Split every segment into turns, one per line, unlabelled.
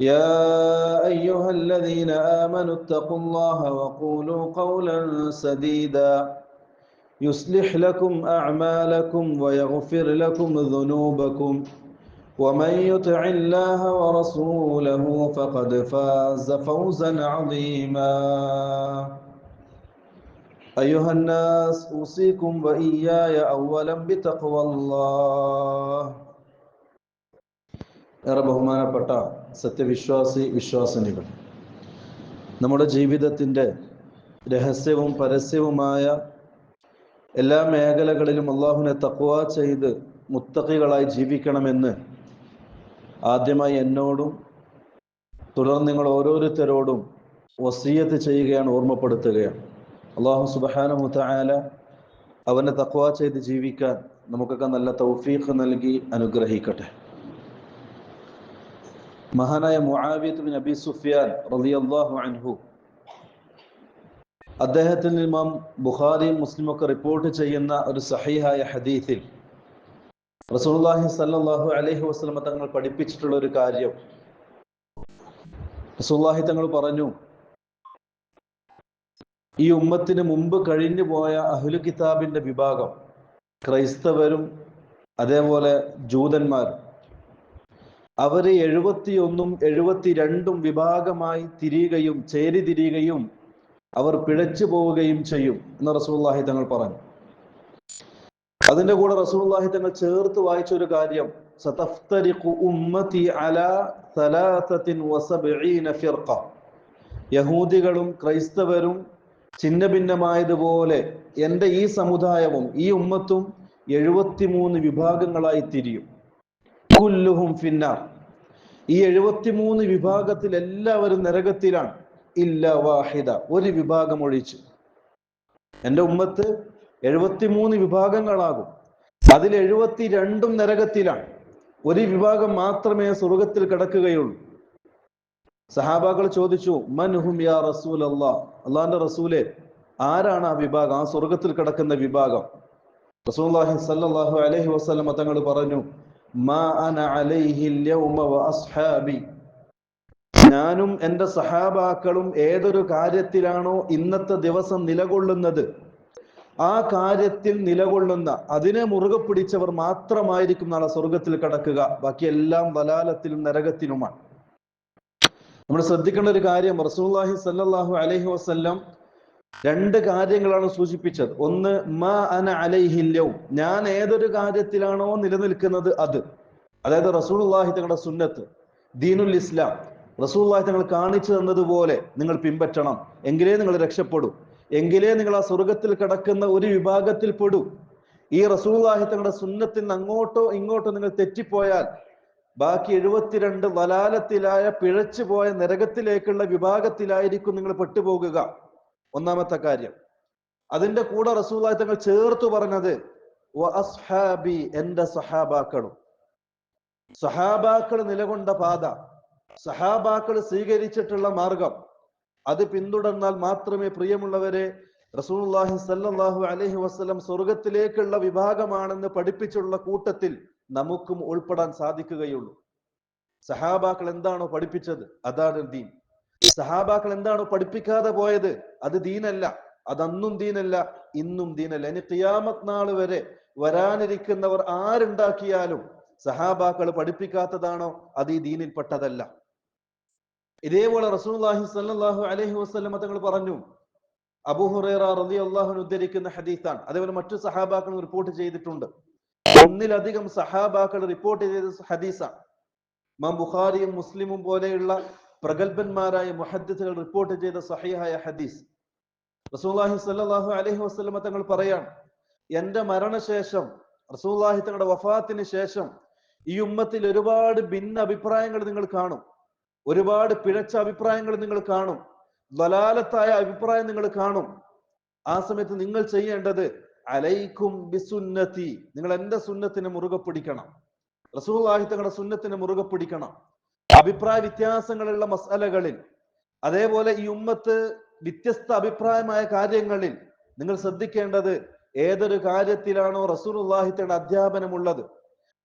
يا أيها الذين آمنوا اتقوا الله وقولوا قولا سديدا. يصلح لكم أعمالكم ويغفر لكم ذنوبكم. ومن يطع الله ورسوله فقد فاز فوزا عظيما. أيها الناس أوصيكم وإياي أولا بتقوى الله. ربهما نبتا സത്യവിശ്വാസി വിശ്വാസിനികൾ. നമ്മുടെ ജീവിതത്തിന്റെ രഹസ്യവും പരസ്യവുമായ എല്ലാ മേഖലകളിലും അള്ളാഹുവിനെ തക്വ ചെയ്ത് മുത്തക്കികളായി ജീവിക്കണമെന്ന് ആദ്യമായി എന്നോടും തുടർന്ന് നിങ്ങൾ ഓരോരുത്തരോടും വസീയത്ത് ചെയ്യുകയാണ് ഓർമ്മപ്പെടുത്തുകയാണ്. അള്ളാഹു സുബാനമുത്ത ആല അവനെ തക്വ ചെയ്ത് ജീവിക്കാൻ നമുക്കൊക്കെ നല്ല തൗഫീഖ് നൽകി അനുഗ്രഹിക്കട്ടെ. മഹാനായ മുആവിയത്ത് ബിൻ അബി സുഫിയാൻ റളിയല്ലാഹു അൻഹു. അദ്ദേഹത്തിൽ ഇമാം ബുഖാരിയും മുസ്ലിം ഒക്കെ റിപ്പോർട്ട് ചെയ്യുന്ന ഒരു സഹീഹായ ഹദീസിൽ റസൂലുള്ളാഹി സല്ലല്ലാഹു അലൈഹി വസല്ലം തങ്ങൾ പഠിപ്പിച്ചിട്ടുള്ള ഒരു കാര്യം. റസൂലുള്ളാഹി തങ്ങൾ പറഞ്ഞു ഈ ഉമ്മത്തിന് മുമ്പ് കഴിഞ്ഞു പോയ അഹ്ലു കിതാബിന്റെ വിഭാഗം ക്രൈസ്തവരും അതേപോലെ ജൂതന്മാരും അവർ എഴുപത്തിയൊന്നും എഴുപത്തിരണ്ടും വിഭാഗമായി തിരിയുകയും ചേരിതിരിയുകയും അവർ പിഴച്ചു പോവുകയും ചെയ്യും എന്ന് റസൂല്ലാഹി തങ്ങൾ പറഞ്ഞു. അതിന്റെ കൂടെ റസൂല്ലാഹി തങ്ങൾ ചേർത്ത് വായിച്ച ഒരു കാര്യം യഹൂദികളും ക്രൈസ്തവരും ഛിന്ന ഭിന്നമായതുപോലെ എന്റെ ഈ സമുദായവും ഈ ഉമ്മത്തും എഴുപത്തിമൂന്ന് വിഭാഗങ്ങളായി തിരിയും. കുല്ലുഹും ഫിന്നാർ. ഈ എഴുപത്തിമൂന്ന് വിഭാഗത്തിൽ എല്ലാവരും നരകത്തിലാണ്. ഇല്ല വാഹിദ. ഒരു വിഭാഗം ഒഴിച്ച്. എന്റെ ഉമ്മത്ത് എഴുപത്തിമൂന്ന് വിഭാഗങ്ങളാകും. അതിൽ എഴുപത്തി രണ്ടും നരകത്തിലാണ്. ഒരു വിഭാഗം മാത്രമേ സ്വർഗത്തിൽ കിടക്കുകയുള്ളൂ. സഹാബാക്കൾ ചോദിച്ചു മൻഹും യാ റസൂൽ അള്ളാ അള്ളാന്റെ റസൂലെ ആരാണ് ആ വിഭാഗം? ആ സ്വർഗത്തിൽ കിടക്കുന്ന വിഭാഗം. റസൂൽ സല്ലാഹു അലൈഹി വസല്ലം തങ്ങൾ പറഞ്ഞു ഞാനും എന്റെ സഹാബാക്കളും ഏതൊരു കാര്യത്തിലാണോ ഇന്നത്തെ ദിവസം നിലകൊള്ളുന്നത് ആ കാര്യത്തിൽ നിലകൊള്ളുന്ന അതിനെ മുറുകെ പിടിച്ചവർ മാത്രമായിരിക്കും നാളെ സ്വർഗത്തിൽ കടക്കുക. ബാക്കി എല്ലാം വലാലത്തിലും നരകത്തിലുമാണ്. നമ്മൾ ശ്രദ്ധിക്കേണ്ട ഒരു കാര്യം റസൂല്ലാഹി സല്ലാഹു അലൈഹി വസ്ല്ലം രണ്ട് കാര്യങ്ങളാണ് സൂചിപ്പിച്ചത്. ഒന്ന് മ അന അലൈഹില്യവും ഞാൻ ഏതൊരു കാര്യത്തിലാണോ നിലനിൽക്കുന്നത് അത്. അതായത് റസൂൽഹി തങ്ങളുടെ സുന്നത്ത് ദീനുൽ ഇസ്ലാം. റസൂൽഹി തങ്ങൾ കാണിച്ചു തന്നതുപോലെ നിങ്ങൾ പിൻപറ്റണം. എങ്കിലേ നിങ്ങൾ രക്ഷപ്പെടൂ. എങ്കിലേ നിങ്ങൾ ആ സ്വർഗത്തിൽ കിടക്കുന്ന ഒരു വിഭാഗത്തിൽ പെടൂ. ഈ റസൂൽഹി തങ്ങളുടെ സുന്നത്തിൽ നിന്ന് അങ്ങോട്ടോ ഇങ്ങോട്ടോ നിങ്ങൾ തെറ്റിപ്പോയാൽ ബാക്കി എഴുപത്തിരണ്ട് വലാലത്തിലായ പിഴച്ചുപോയ നരകത്തിലേക്കുള്ള വിഭാഗത്തിലായിരിക്കും നിങ്ങൾ പെട്ടുപോകുക. ഒന്നാമത്തെ കാര്യം. അതിന്റെ കൂടെ റസൂലായി തങ്ങൾ ചേർത്തു പറഞ്ഞത് "വ അസ്ഹാബി എന്റെ സഹാബാക്കളും. സഹാബാക്കൾ നിലകൊണ്ട പാത സഹാബാക്കൾ സ്വീകരിച്ചിട്ടുള്ള മാർഗം അത് പിന്തുടർന്നാൽ മാത്രമേ പ്രിയമുള്ളവരെ റസൂലുള്ളാഹി സല്ലാഹു അലഹി വസ്ലം സ്വർഗത്തിലേക്കുള്ള വിഭാഗമാണെന്ന് പഠിപ്പിച്ചുള്ള കൂട്ടത്തിൽ നമുക്കും ഉൾപ്പെടാൻ സാധിക്കുകയുള്ളൂ. സഹാബാക്കൾ എന്താണോ പഠിപ്പിച്ചത് അതാണ് ദീൻ. സഹാബാക്കൾ എന്താണോ പഠിപ്പിക്കാതെ പോയത്? അത് ദീനല്ല. അതന്നും ദീനല്ല ഇന്നും ദീനല്ല. ഇനി ഖിയാമത്ത് നാൾ വരെ വരാനിരിക്കുന്നവർ ആരുണ്ടാക്കിയാലും സഹാബാക്കൾ പഠിപ്പിക്കാത്തതാണോ? അത് ഈ ദീനിൽപ്പെട്ടതല്ല ഇതേപോലെ റസൂലുള്ളാഹി സ്വല്ലല്ലാഹു അലഹി വസ്ലം തങ്ങൾ പറഞ്ഞു. അബുഹുറേറ റബി റളിയല്ലാഹു ഉദ്ധരിക്കുന്ന ഹദീസാണ്. അതേപോലെ മറ്റു സഹാബാക്കൾ റിപ്പോർട്ട് ചെയ്തിട്ടുണ്ട്. ഒന്നിലധികം സഹാബാക്കൾ റിപ്പോർട്ട് ചെയ്ത ഹദീസാണ്. മാം ബുഖാരിയും മുസ്ലിമും പോലെയുള്ള പ്രഗത്ഭന്മാരായ മുഹദ്ദിസുകൾ റിപ്പോർട്ട് ചെയ്ത സഹിഹായ ഹദീസ്. റസൂലുള്ളാഹി സ്വല്ലല്ലാഹു അലൈഹി വസല്ലം തങ്ങൾ പറയാണ് എന്റെ മരണശേഷം റസൂലുള്ളാഹി തങ്ങളുടെ വഫാത്തിന് ശേഷം ഈ ഉമ്മത്തിൽ ഒരുപാട് ഭിന്ന അഭിപ്രായങ്ങൾ നിങ്ങൾ കാണും. ഒരുപാട് പിഴച്ച അഭിപ്രായങ്ങൾ നിങ്ങൾ കാണും. ദലാലത്തായ അഭിപ്രായം നിങ്ങൾ കാണും. ആ സമയത്ത് നിങ്ങൾ ചെയ്യേണ്ടത് അലൈക്കും ബിസുന്നതി നിങ്ങൾ എന്റെ സുന്നത്തിനെ മുറുകെ പിടിക്കണം. റസൂലുള്ളാഹി തങ്ങളുടെ സുന്നത്തിനെ മുറുകെ പിടിക്കണം. അഭിപ്രായ വ്യത്യാസങ്ങളുള്ള മസാലകളിൽ അതേപോലെ ഈ ഉമ്മത്ത് വ്യത്യസ്ത അഭിപ്രായമായ കാര്യങ്ങളിൽ നിങ്ങൾ ശ്രദ്ധിക്കേണ്ടത് ഏതൊരു കാര്യത്തിലാണോ റസൂലുള്ളാഹി തങ്ങളുടെ അധ്യാപനമുള്ളത്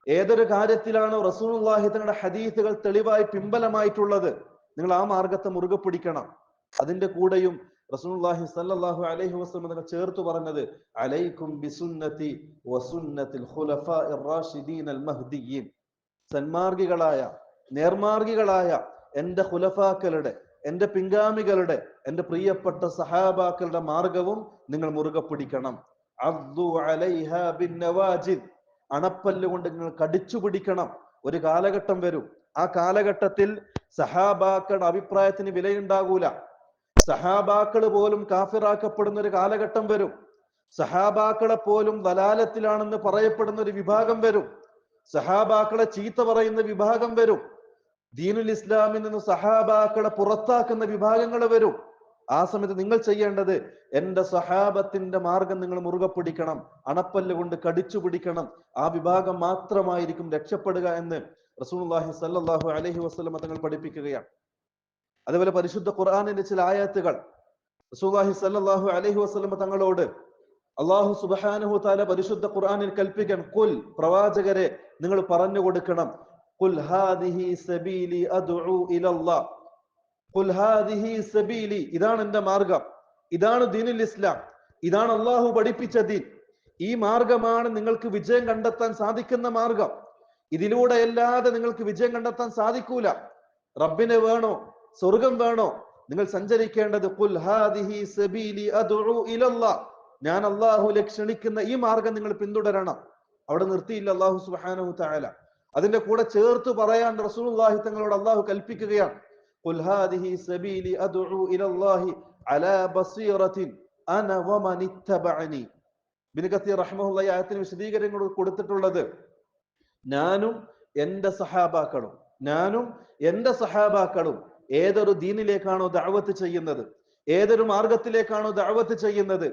ഏതൊരു കാര്യത്തിലാണോ റസൂലുള്ളാഹി തങ്ങളുടെ ഹദീസുകൾ തെളിവായി പിമ്പലമായിട്ടുള്ളത് നിങ്ങൾ ആ മാർഗത്തെ മുറുകെ പിടിക്കണം. അതിന്റെ കൂടെയും റസൂലുള്ളാഹി സല്ലല്ലാഹു അലൈഹി വസല്ലം നിങ്ങൾ ചേർത്ത് പറഞ്ഞത് അലൈക്കും റാഷിദീൻ അൽ സന്മാർഗികളായ നേർമാർഗികളായ എന്റെ ഹുലഫാക്കളുടെ എന്റെ പിൻഗാമികളുടെ എന്റെ പ്രിയപ്പെട്ട സഹാബാക്കളുടെ മാർഗവും നിങ്ങൾ മുറുകെ പിടിക്കണം. അദ്ദു അലൈഹാ ബിന്നവാജിദ്. അണപ്പല്ല് കൊണ്ട് നിങ്ങൾ കടിച്ചു പിടിക്കണം. ഒരു കാലഘട്ടം വരും. ആ കാലഘട്ടത്തിൽ സഹാബാക്കളുടെ അഭിപ്രായത്തിന് വിലയുണ്ടാകൂല. സഹാബാക്കൾ പോലും കാഫിറാക്കപ്പെടുന്ന ഒരു കാലഘട്ടം വരും. സഹാബാക്കളെ പോലും വലാലത്തിലാണെന്ന് പറയപ്പെടുന്ന ഒരു വിഭാഗം വരും. സഹാബാക്കളെ ചീത്ത പറയുന്ന വിഭാഗം വരും. ദീനുൽ ഇസ്ലാമിൽ നിന്ന് സഹാബാക്കളെ പുറത്താക്കുന്ന വിഭാഗങ്ങൾ വരും. ആ സമയത്ത് നിങ്ങൾ ചെയ്യേണ്ടത് എന്റെ സഹാബത്തിന്റെ മാർഗം നിങ്ങൾ മുറുകെ പിടിക്കണം അണപ്പല്ല് കൊണ്ട് കടിച്ചു പിടിക്കണം. ആ വിഭാഗം മാത്രമായിരിക്കും രക്ഷപ്പെടുക എന്ന് റസൂൽഹി സല്ലാഹു അലഹി വസല്ലം തങ്ങൾ പഠിപ്പിക്കുകയാണ്. അതുപോലെ പരിശുദ്ധ ഖുർആാനിന്റെ ചില ആയത്തുകൾ. റസൂലുള്ളാഹി സല്ലാഹു അലഹി വസ്ലമ തങ്ങളോട് അള്ളാഹു സുബ്ഹാനഹു താല പരിശുദ്ധ ഖുർആനിൽ കൽപ്പിക്കാൻ കുൽ പ്രവാചകരെ നിങ്ങൾ പറഞ്ഞു കൊടുക്കണം. കുൽ سبيلي സബീലി അദ്ഉ الله قل هذه سبيلي ഇതാണ് എന്റെ മാർഗം ഇതാണ് ദീനുൽ ഇസ്ലാം. ഇതാണ് അള്ളാഹു പഠിപ്പിച്ച ദീൻ. ഈ മാർഗമാണ് നിങ്ങൾക്ക് വിജയം കണ്ടെത്താൻ സാധിക്കുന്ന മാർഗം ഇതിലൂടെ അല്ലാതെ നിങ്ങൾക്ക് വിജയം കണ്ടെത്താൻ സാധിക്കൂല. റബ്ബിനെ വേണോ? സ്വർഗം വേണോ? നിങ്ങൾ സഞ്ചരിക്കേണ്ടത് കുൽ ഹാദിഹി സബീലി അദ്ഉ ഇലല്ലാ ഞാൻ അള്ളാഹു ക്ഷണിക്കുന്ന ഈ മാർഗം നിങ്ങൾ പിന്തുടരണം. അവിടെ നിർത്തിയില്ല അള്ളാഹു സുബ്ഹാനഹു തആല. അതിന്റെ കൂടെ ചേർത്ത് പറയാൻ റസൂലുള്ളാഹി തങ്ങളോട് അള്ളാഹു കൽപ്പിക്കുകയാണ്. ഖുൽ ഹാദിഹി സബീലി അദ്ഉ ഇലല്ലാഹി അലാ ബസീറത്തിൻ അന വമൻ ഇത്തബഅനി. ഈ ആയത്തിന് വിശദീകരണം കൊടുത്തിട്ടുള്ളത് ഞാനും എന്റെ സഹാബാക്കളും ഞാനും എന്റെ സഹാബാക്കളും ഏതൊരു ദീനിലേക്കാണോ ദഅവത്ത് ചെയ്യുന്നത് ഏതൊരു മാർഗത്തിലേക്കാണോ ദഅവത്ത് ചെയ്യുന്നത്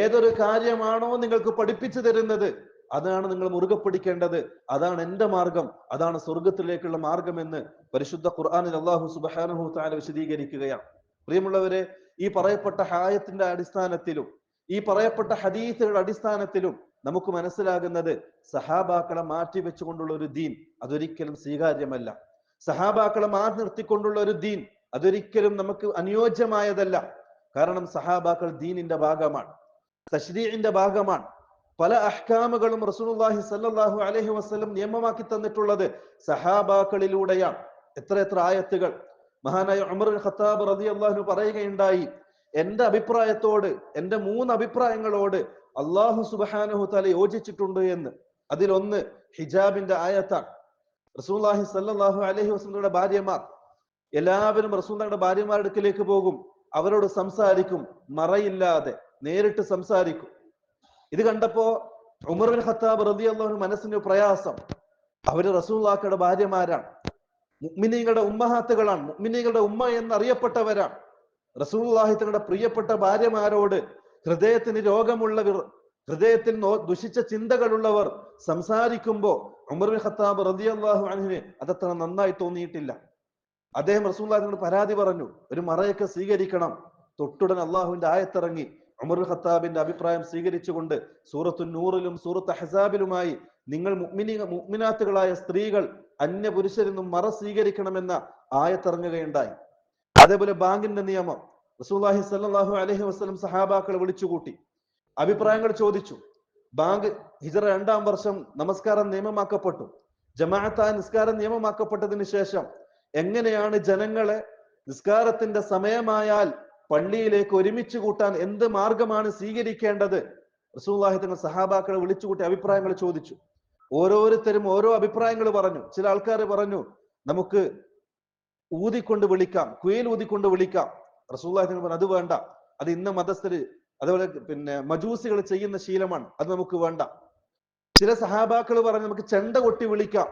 ഏതൊരു കാര്യമാണോ നിങ്ങൾക്ക് പഠിപ്പിച്ചു തരുന്നത് അതാണ് നിങ്ങൾ മുറുകെ പിടിക്കേണ്ടത്. അതാണ് എന്റെ മാർഗം. അതാണ് സ്വർഗത്തിലേക്കുള്ള മാർഗം എന്ന് പരിശുദ്ധ ഖുർആാനിൽ അള്ളാഹു സുബ്ഹാനഹു താല വിശദീകരിക്കുകയാണ്. പ്രിയമുള്ളവരെ ഈ പറയപ്പെട്ട ഹായത്തിന്റെ അടിസ്ഥാനത്തിലും ഈ പറയപ്പെട്ട ഹദീസുകളുടെ അടിസ്ഥാനത്തിലും നമുക്ക് മനസ്സിലാകുന്നത് സഹാബാക്കളെ മാറ്റി വെച്ചുകൊണ്ടുള്ള ഒരു ദീൻ അതൊരിക്കലും സ്വീകാര്യമല്ല. സഹാബാക്കളെ മാറ്റി നിർത്തിക്കൊണ്ടുള്ള ഒരു ദീൻ അതൊരിക്കലും നമുക്ക് അനുയോജ്യമായതല്ല. കാരണം സഹാബാക്കൾ ദീനിന്റെ ഭാഗമാണ്. തശ്രീഇന്റെ ഭാഗമാണ്. പല അഹ്കാമുകളും റസൂലുള്ളാഹി സല്ലല്ലാഹു അലൈഹി വസല്ലം നിയമമാക്കി തന്നിട്ടുള്ളത് സഹാബാക്കളിലൂടെയാണ്. എത്ര എത്ര ആയത്തുകൾ. മഹാനായ ഉമർ ഖത്താബ് റളിയല്ലാഹു പറയുകയുണ്ടായി എന്റെ അഭിപ്രായത്തോട് എന്റെ മൂന്ന് അഭിപ്രായങ്ങളോട് അള്ളാഹു സുബ്ഹാനഹു തആല യോജിച്ചിട്ടുണ്ട് എന്ന്. അതിലൊന്ന് ഹിജാബിന്റെ ആയത്താണ്. റസൂലുള്ളാഹി സ്വല്ലല്ലാഹു അലൈഹി വസല്ലമയുടെ ഭാര്യമാർ എല്ലാവരും റസൂലുള്ളാഹിയുടെ ഭാര്യമാരുടെ അടുക്കിലേക്ക് പോകും. അവരോട് സംസാരിക്കും. മറയില്ലാതെ നേരിട്ട് സംസാരിക്കും. ഇത് കണ്ടപ്പോ ഉമർ ബിൻ ഖത്താബ് റളിയല്ലാഹു മനസ്സിന് പ്രയാസം. അവർ റസൂള്ളാക്കയുടെ ഭാര്യമാരാണ്. മുഅ്മിനീങ്ങളുടെ ഉമ്മഹാത്തുകളാണ്. മുഅ്മിനീങ്ങളുടെ ഉമ്മ എന്നറിയപ്പെട്ടവരാണ്. റസൂലുള്ളാഹി തങ്ങളുടെ പ്രിയപ്പെട്ട ഭാര്യമാരോട് ഹൃദയത്തിന് രോഗമുള്ളവർ ഹൃദയത്തിൽ ദുഷിച്ച ചിന്തകളുള്ളവർ സംസാരിക്കുമ്പോ ഉമർ ബിൻ ഖത്താബ് റളിയല്ലാഹു അനഹിന് അതത്ര നന്നായി തോന്നിയിട്ടില്ല. അദ്ദേഹം റസൂലുള്ളാഹിനോട് പരാതി പറഞ്ഞു ഒരു മറയൊക്കെ സ്വീകരിക്കണം. തൊട്ടുടൻ അള്ളാഹുവിന്റെ ആയത്തിറങ്ങി ഉമർ ഖത്താബിന്റെ അഭിപ്രായം സ്വീകരിച്ചുകൊണ്ട് സൂറത്തു നൂറിലും സൂറത്ത് ഹസാബിലുമായി നിങ്ങൾ മുഗ്മിനാത്തുകളായ സ്ത്രീകൾ അന്യ പുരുഷരിൽ നിന്നും മറ സ്വീകരിക്കണമെന്ന ആയത്തിറങ്ങുകയുണ്ടായി. അതേപോലെ ബാങ്കിന്റെ നിയമം. റസൂലുള്ളാഹി സല്ലാഹു അലഹി വസ്ലം സഹാബാക്കളെ വിളിച്ചുകൂട്ടി. അഭിപ്രായങ്ങൾ ചോദിച്ചു. ബാങ്ക് ഹിജറ രണ്ടാം വർഷം നമസ്കാരം നിയമമാക്കപ്പെട്ടു. ജമാഅത്ത നിസ്കാരം നിയമമാക്കപ്പെട്ടതിന് ശേഷം എങ്ങനെയാണ് ജനങ്ങളെ നിസ്കാരത്തിന്റെ സമയമായാൽ പള്ളിയിലേക്ക് ഒരുമിച്ച് കൂട്ടാൻ എന്ത് മാർഗമാണ് സ്വീകരിക്കേണ്ടത്? റസൂല്ലാഹി തങ്ങൾ സഹാബാക്കളെ വിളിച്ചുകൂട്ടി അഭിപ്രായങ്ങൾ ചോദിച്ചു. ഓരോരുത്തരും ഓരോ അഭിപ്രായങ്ങൾ പറഞ്ഞു. ചില ആൾക്കാർ പറഞ്ഞു നമുക്ക് ഊതിക്കൊണ്ട് വിളിക്കാം കുയിൽ ഊതിക്കൊണ്ട് വിളിക്കാം. റസൂല്ലാഹി തങ്ങൾ പറഞ്ഞു അത് വേണ്ട. അത് ഇന്ന മതസ്ഥര് അതുപോലെ പിന്നെ മജൂസികൾ ചെയ്യുന്ന ശീലമാണ്. അത് നമുക്ക് വേണ്ട. ചില സഹാബാക്കൾ പറഞ്ഞു നമുക്ക് ചെണ്ട കൊട്ടി വിളിക്കാം.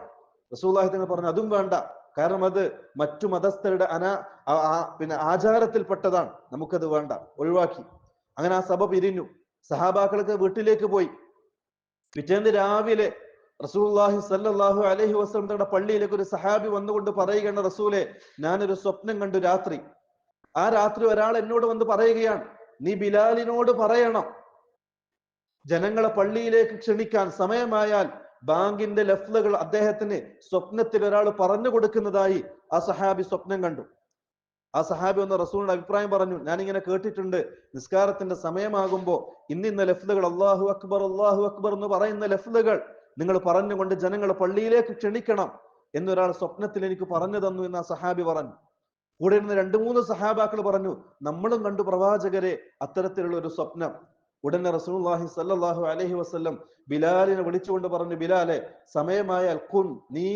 റസൂല്ലാഹി തങ്ങൾ പറഞ്ഞു അതും വേണ്ട. കാരണം അത് മറ്റു മതസ്ഥരുടെ അനാ പിന്നെ ആചാരത്തിൽപ്പെട്ടതാണ്. നമുക്കത് വേണ്ട. ഒഴിവാക്കി. അങ്ങനെ ആ സഭ പിരിഞ്ഞു. സഹാബാക്കൾക്ക് വീട്ടിലേക്ക് പോയി. പിറ്റേന്ന് രാവിലെ റസൂലുള്ളാഹി സല്ലാഹു അലഹി വസല്ലം തങ്ങളുടെ പള്ളിയിലേക്ക് ഒരു സഹാബി വന്നുകൊണ്ട് പറയുകയാണ് റസൂലെ ഞാനൊരു സ്വപ്നം കണ്ടു രാത്രി. ആ രാത്രി ഒരാൾ എന്നോട് വന്ന് പറയുകയാണ് നീ ബിലാലിനോട് പറയണം. ജനങ്ങളെ പള്ളിയിലേക്ക് ക്ഷണിക്കാൻ സമയമായാൽ ബാങ്കിന്റെ ലഫ്ലുകൾ അദ്ദേഹത്തിന് സ്വപ്നത്തിൽ ഒരാൾ പറഞ്ഞു കൊടുക്കുന്നതായി ആ സഹാബി സ്വപ്നം കണ്ടു. ആ സഹാബി ഒന്ന് റസൂലിന്റെ അഭിപ്രായം പറഞ്ഞു. ഞാൻ ഇങ്ങനെ കേട്ടിട്ടുണ്ട്. നിസ്കാരത്തിന്റെ സമയമാകുമ്പോ ഇന്നിന്ന ലഫ്ലുകൾ അള്ളാഹു അക്ബർ അള്ളാഹു അക്ബർ എന്ന് പറയുന്ന ലഫ്ലുകൾ നിങ്ങൾ പറഞ്ഞുകൊണ്ട് ജനങ്ങൾ പള്ളിയിലേക്ക് ക്ഷണിക്കണം എന്നൊരാൾ സ്വപ്നത്തിൽ എനിക്ക് പറഞ്ഞു തന്നു എന്ന് ആ സഹാബി പറഞ്ഞു. കൂടെ ഇരുന്ന് രണ്ടു മൂന്ന് സഹാബാക്കൾ പറഞ്ഞു നമ്മളും കണ്ടു പ്രവാചകരെ അത്തരത്തിലുള്ള ഒരു സ്വപ്നം. ഉടനെ റസൂലുള്ളാഹി സല്ലാഹു അലഹി വസല്ലം ബിലാലിനെ വിളിച്ചുകൊണ്ട് പറഞ്ഞു ബിലാലെ സമയമായാൽ കുൻ നീ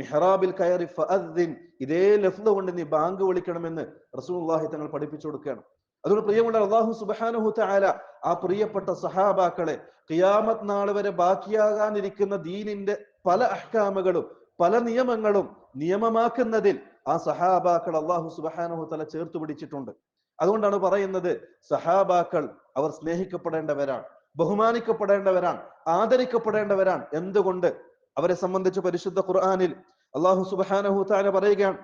മിഹ്റാബിൽ കയറി ഫഅദ്ദിൻ ഇതേ ലഫ്ല കൊണ്ട് നീ ബാങ്ക് വിളിക്കണമെന്ന് റസൂലുള്ളാഹി തങ്ങൾ പഠിപ്പിച്ചു കൊടുക്കുകയാണ്. അതുകൊണ്ട് പ്രിയമുള്ള അള്ളാഹു സുബാനുഹു തആല ആ പ്രിയപ്പെട്ട സഹാബാക്കളെ ഖിയാമത്ത് നാൾ വരെ ബാക്കിയാകാനിരിക്കുന്ന ദീനിന്റെ പല അഹ്കാമകളും പല നിയമങ്ങളും നിയമമാക്കുന്നതിൽ ആ സഹാബാക്കൾ അള്ളാഹു സുബാനുഹു തല ചേർത്ത് പിടിച്ചിട്ടുണ്ട്. അതുകൊണ്ടാണ് പറയുന്നത് സഹാബാക്കൾ അവർ സ്നേഹിക്കപ്പെടേണ്ടവരാണ് ബഹുമാനിക്കപ്പെടേണ്ടവരാണ് ആദരിക്കപ്പെടേണ്ടവരാണ്. എന്തുകൊണ്ട്? അവരെ സംബന്ധിച്ച് പരിശുദ്ധ ഖുർആാനിൽ അള്ളാഹു സുബ്ഹാനഹു തആല പറയുകയാണ്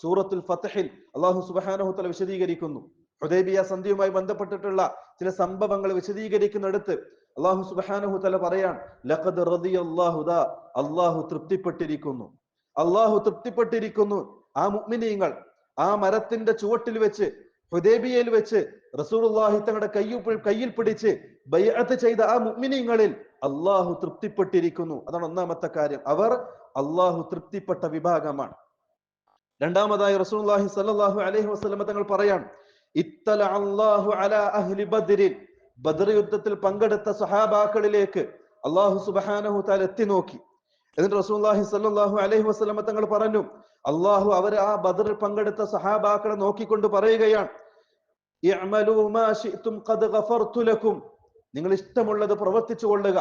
സൂറത്തുൽ ഫത്ഹിൽ അള്ളാഹു സുബ്ഹാനഹു തആല വിശദീകരിക്കുന്നു. ഹുദൈബിയ സന്ധിയുമായി ബന്ധപ്പെട്ടിട്ടുള്ള ചില സംഭവങ്ങൾ വിശദീകരിക്കുന്നിടത്ത് അള്ളാഹു സുബ്ഹാനഹു തആല പറയാൻ അള്ളാഹു തൃപ്തിപ്പെട്ടിരിക്കുന്നു. അള്ളാഹു തൃപ്തിപ്പെട്ടിരിക്കുന്നു. ആ മുഗ്മിനീങ്ങൾ ആ മരത്തിന്റെ ചുവട്ടിൽ വെച്ച് ഹുദൈബിയയിൽ വെച്ച് റസൂലുള്ളാഹി തങ്ങളുടെ കയ്യിൽ കയ്യിൽ പിടിച്ച് ബൈഅത്ത് ചെയ്ത ആ മുഗ്മിനീങ്ങളിൽ അള്ളാഹു തൃപ്തിപ്പെട്ടിരിക്കുന്നു. അതാണ് ഒന്നാമത്തെ കാര്യം. അവർ അള്ളാഹു തൃപ്തിപ്പെട്ട വിഭാഗമാണ്. രണ്ടാമതായി റസൂലുള്ളാഹി സ്വല്ലല്ലാഹു അലൈഹി വസ്ലമ തങ്ങൾ പറയാണ് ഇത്തല അല്ലാഹു അല അഹ്ലി ബദ്രിൻ. ബദർ യുദ്ധത്തിൽ പങ്കെടുത്ത സഹാബാക്കളിലേക്ക് അള്ളാഹു സുബാനഹു താൽ എത്തി നോക്കി. എന്നിട്ട് റസൂലുള്ളാഹി സല്ലാഹു അലൈഹി വസ്ലമ തങ്ങൾ പറഞ്ഞു അള്ളാഹു അവർ ആ ബദർ പങ്കെടുത്ത സഹാബാക്കളെ നോക്കിക്കൊണ്ട് പറയുകയാണ് നിങ്ങൾ ഇഷ്ടമുള്ളത് പ്രവർത്തിച്ചു കൊള്ളുക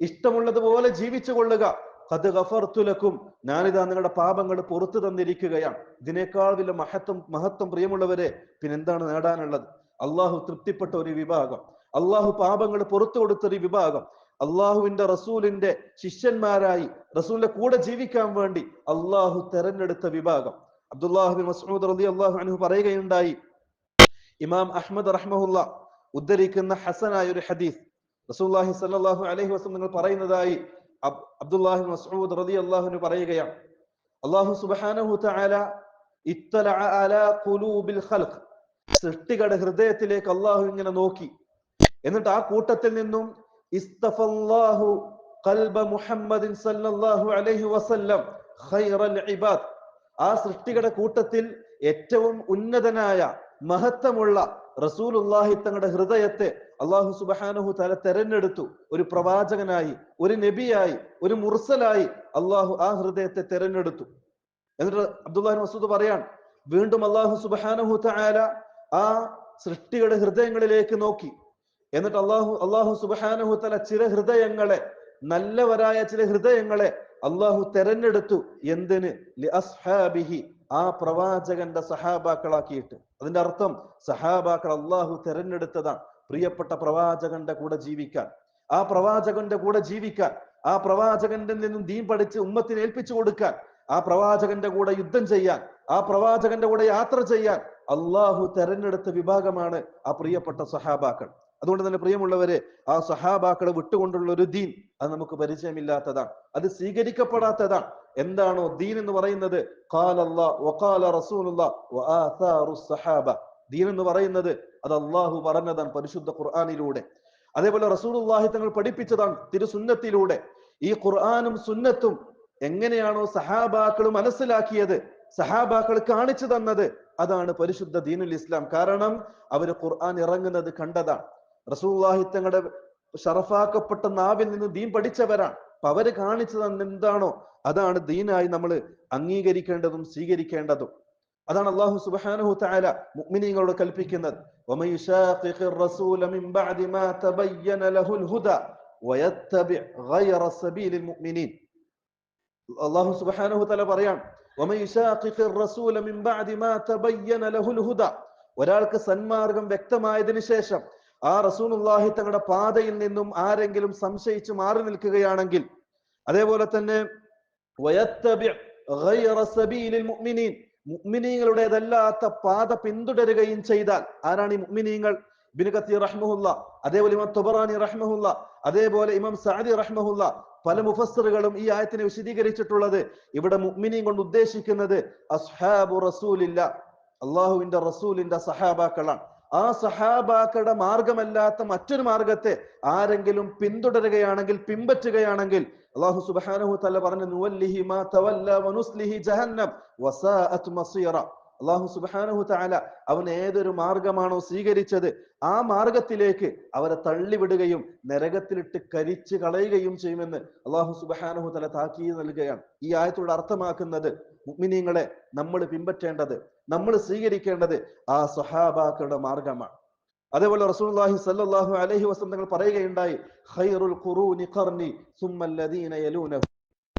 ഇഷ്ടമുള്ളത് പോലെ ജീവിച്ചു കൊള്ളുക ഖദ് ഗഫർതു ലക്കും. ഞാനിതാ നിങ്ങളുടെ പാപങ്ങൾ പുറത്തു തന്നിരിക്കുകയാണ്. ഇതിനേക്കാൾ വലിയ മഹത്വം മഹത്വം പ്രിയമുള്ളവരെ പിന്നെന്താണ് നേടാനുള്ളത്? അള്ളാഹു തൃപ്തിപ്പെട്ട ഒരു വിഭാഗം. അള്ളാഹു പാപങ്ങൾ പുറത്തു കൊടുത്തൊരു വിഭാഗം. അള്ളാഹുവിന്റെ റസൂലിന്റെ ശിഷ്യന്മാരായി റസൂലിന്റെ കൂടെ ജീവിക്കാൻ വേണ്ടി അള്ളാഹു തെരഞ്ഞെടുത്ത വിഭാഗം. അബ്ദുല്ലാഹുബിൻ മസ്ഊദ് റലി അള്ളാഹു അൻഹു പറയുകയുണ്ടായി ഇമാം അഹമ്മദ് റഹ്മുല്ല ഉദ്ധരിക്കുന്ന ഹസനായ ഒരു ഹദീസ്. റസൂല്ലാഹി സ്വല്ലല്ലാഹു അലഹി വസ്ലം നിങ്ങൾ പറയുന്നതായി അബ്- അബ്ദുല്ലാഹി മസ്ഊദ് റലി അള്ളാഹുവിന് പറയുകയാണ്. അള്ളാഹു സുബാനഹു തആല ഖുലൂബിൽ സൃഷ്ടികളുടെ ഹൃദയത്തിലേക്ക് അള്ളാഹു ഇങ്ങനെ നോക്കി. എന്നിട്ട് ആ കൂട്ടത്തിൽ നിന്നും ഇസ്തഫല്ലാഹു ഖൽബ മുഹമ്മദിൻ സല്ലല്ലാഹു അലൈഹി വസല്ലം ഖൈറൽ ഇബാദ്. ആ സൃഷ്ടികളുടെ കൂട്ടത്തിൽ ഏറ്റവും ഉന്നതനായ മഹത്തമുള്ള റസൂലുള്ളാഹി തങ്ങളുടെ ഹൃദയത്തെ അള്ളാഹു സുബ്ഹാനഹു തആല തെരഞ്ഞെടുത്തു. ഒരു പ്രവാചകനായി ഒരു നബിയായി ഒരു മുർസലായി അള്ളാഹു ആ ഹൃദയത്തെ തെരഞ്ഞെടുത്തു. എന്നിട്ട് അബ്ദുല്ലാഹി മസൂദ് പറയാണ് വീണ്ടും അള്ളാഹു സുബ്ഹാനഹു തആല ആ സൃഷ്ടികളുടെ ഹൃദയങ്ങളിലേക്ക് നോക്കി. എന്നിട്ട് അള്ളാഹു അള്ളാഹു സുബാനഹു തല ചില ഹൃദയങ്ങളെ നല്ലവരായ ചില ഹൃദയങ്ങളെ അള്ളാഹു തെരഞ്ഞെടുത്തു. എന്തിന്? അസ്ഹാബിഹി ആ പ്രവാചകന്റെ സഹാബാക്കളാക്കിയിട്ട്. അതിന്റെ അർത്ഥം സഹാബാക്കൾ അള്ളാഹു തെരഞ്ഞെടുത്തതാണ് പ്രിയപ്പെട്ട പ്രവാചകന്റെ കൂടെ ജീവിക്കാൻ. ആ പ്രവാചകന്റെ കൂടെ ജീവിക്കാൻ ആ പ്രവാചകന്റെ നിന്നും ദീൻ പഠിച്ച് ഉമ്മത്തിന് ഏൽപ്പിച്ചു കൊടുക്കാൻ ആ പ്രവാചകന്റെ കൂടെ യുദ്ധം ചെയ്യാൻ ആ പ്രവാചകന്റെ കൂടെ യാത്ര ചെയ്യാൻ അള്ളാഹു തെരഞ്ഞെടുത്ത വിഭാഗമാണ് ആ പ്രിയപ്പെട്ട സഹാബാക്കൾ. അതുകൊണ്ട് തന്നെ പ്രിയമുള്ളവരെ ആ സഹാബാക്കളെ വിട്ടുകൊണ്ടുള്ള ഒരു ദീൻ അത് നമുക്ക് പരിചയമില്ലാത്തതാണ്. അത് സ്വീകരിക്കപ്പെടാത്തതാണ്. എന്താണോ ദീൻ എന്ന് പറയുന്നത്? ദീൻ എന്ന് പറയുന്നത് അത് അള്ളാഹു പറഞ്ഞതാണ് പരിശുദ്ധ ഖുർആാനിലൂടെ. അതേപോലെ റസൂലുള്ളാഹി തങ്ങൾ പഠിപ്പിച്ചതാണ് തിരുസുന്നത്തിലൂടെ. ഈ ഖുർആാനും സുന്നത്തും എങ്ങനെയാണോ സഹാബാക്കൾ മനസ്സിലാക്കിയത് സഹാബാക്കൾ കാണിച്ചു തന്നത് അതാണ് പരിശുദ്ധ ദീനുൽ ഇസ്ലാം. കാരണം അവർ ഖുർആൻ ഇറങ്ങുന്നത് കണ്ടതാണ്. റസൂള്ളാഹി തങ്ങളുടെ ഷറഫാക്കപ്പെട്ട നാവിൽ നിന്ന് ദീൻ പഠിച്ചവരാണ്. അപ്പൊ അവർ കാണിച്ചു എന്താണോ? അതാണ് ദീനായി നമ്മൾ അംഗീകരിക്കേണ്ടതും സ്വീകരിക്കേണ്ടതും. അതാണ് അള്ളാഹു സുബാനഹു താല മുഗ്മിനീങ്ങളോട് കൽപ്പിക്കുന്നത്. അള്ളാഹു സുബാനഹു തല പറയാണ് ഒരാൾക്ക് സന്മാർഗം വ്യക്തമായതിനു ശേഷം ആ റസൂലുള്ളാഹി തങ്ങളുടെ പാതയിൽ നിന്നും ആരെങ്കിലും സംശയിച്ച് മാറി നിൽക്കുകയാണെങ്കിൽ അതേപോലെ തന്നെ മുഅ്മിനീങ്ങളുടേതല്ലാത്ത പാത പിന്തുടരുകയും ചെയ്താൽ ആരാണ് ഈ മുഅ്മിനീങ്ങൾ? ഇബ്നു കത്തീർ റഹ്മഹുല്ല അതേപോലെ ഇമാം തുബറാനി റഹ്മഹുല്ല അതേപോലെ ഇമാം സാദി റഹ്മഹുല്ല പല മുഫസ്സിറുകളും ഈ ആയത്തിനെ വിശദീകരിച്ചിട്ടുള്ളത് ഇവിടെ മുഅ്മിനീൻ കൊണ്ട് ഉദ്ദേശിക്കുന്നത് അസ്ഹാബു റസൂലില്ല അള്ളാഹുവിന്റെ റസൂലിന്റെ സഹാബാക്കളാണ്. ആ സഹാബാക്കളുടെ മാർഗമല്ലാത്ത മറ്റൊരു മാർഗത്തെ ആരെങ്കിലും പിന്തുടരുകയാണെങ്കിൽ പിൻപറ്റുകയാണെങ്കിൽ അള്ളാഹു സുബാനഹു തല പറഞ്ഞു അള്ളാഹു സുബാനഹു താല അവൻ ഏതൊരു മാർഗമാണോ സ്വീകരിച്ചത് ആ മാർഗത്തിലേക്ക് അവരെ തള്ളിവിടുകയും നരകത്തിലിട്ട് കരിച്ചു കളയുകയും ചെയ്യുമെന്ന് അള്ളാഹു സുബാനഹു തല താക്കീത് നൽകുകയാണ്. ഈ ആയത്തോട് അർത്ഥമാക്കുന്നത് മുഅ്മിനീങ്ങളെ നമ്മൾ പിൻപറ്റേണ്ടത് നമ്മൾ സ്വീകരിക്കേണ്ടത് ആ സഹാബാക്കളുടെ മാർഗമാണ്. അതേപോലെ റസൂലുള്ളാഹി സ്വല്ലല്ലാഹു അലൈഹി വസല്ലം തങ്ങൾ പറയുകയുണ്ടായി ഖൈറുൽ ഖുറൂനി ഖർനി സുമ്മല്ലദീന യലൂനഹു.